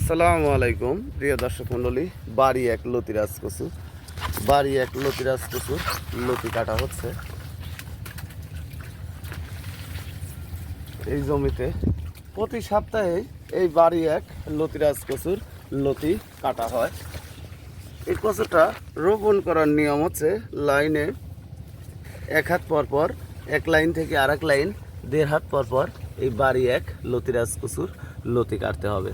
আসসালামু আলাইকুম, প্রিয় দর্শক মণ্ডলী, বাড়ি এক লতিরাজ কচু, বাড়ি এক লতিরাজ কচু, লতি কাটা হচ্ছে। এই জমিতে প্রতি সপ্তাহে এই বাড়ি এক লতিরাজ কচুর লতি কাটা হয়। এই কচুটা রোপণ করার নিয়ম হচ্ছে লাইনে এক হাত পর পর, এক লাইন থেকে আর লাইন, দেড় হাত পর পর এই বাড়ি এক লতিরাজ কচুর লতি কাটতে হবে।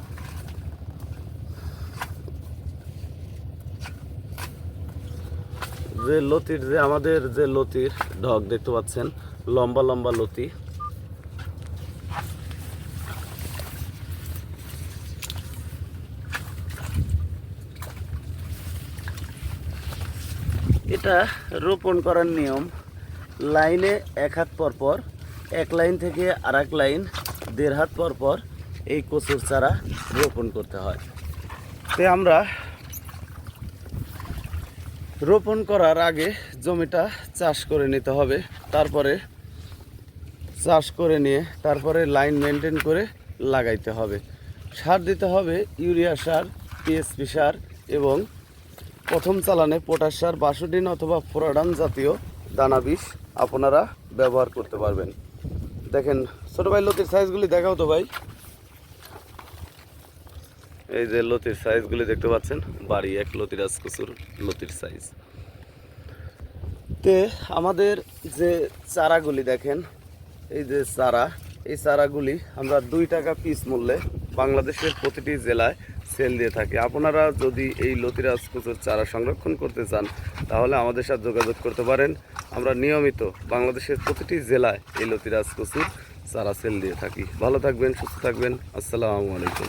যে লতির, যে আমাদের যে লতির ঢক দেখতে পাচ্ছেন, লম্বা লম্বা লতি। এটা রোপণ করার নিয়ম। লাইনে এক হাত পর পর, এক লাইন থেকে আর এক লাইন, দেড় হাত পর পর এই কচুর চারা রোপণ করতে হয়। তে আমরা রোপণ করার আগে জমিটা চাষ করে নিতে হবে। তারপরে চাষ করে নিয়ে তারপরে লাইন মেনটেন করে লাগাইতে হবে। সার দিতে হবে ইউরিয়া সার পিএসপি সার এবং প্রথম চালানে পটাশ সার বাসুডিন অথবা ফোরাডান জাতীয় দানা বিষ আপনারা ব্যবহার করতে পারবেন। দেখেন, ছোটো ভাই লতির সাইজগুলি দেখাও তো ভাই। এই যে লতির সাইজগুলি দেখতে পাচ্ছেন? বাড়ি এক লতিরাজ কচুর লতির সাইজ তে আমাদের যে চারাগুলি দেখেন, এই যে চারা, এই চারাগুলি আমরা দুই টাকা পিস মূল্যে বাংলাদেশের প্রতিটি জেলায় সেল দিয়ে থাকি। আপনারা যদি এই লতিরাজ কচুর চারা সংরক্ষণ করতে চান, তাহলে আমাদের সাথে যোগাযোগ করতে পারেন। আমরা নিয়মিত বাংলাদেশের প্রতিটি জেলায় এই লতিরাজ কচুর চারা সেল দিয়ে থাকি। ভালো থাকবেন, সুস্থ থাকবেন। আসসালামু আলাইকুম।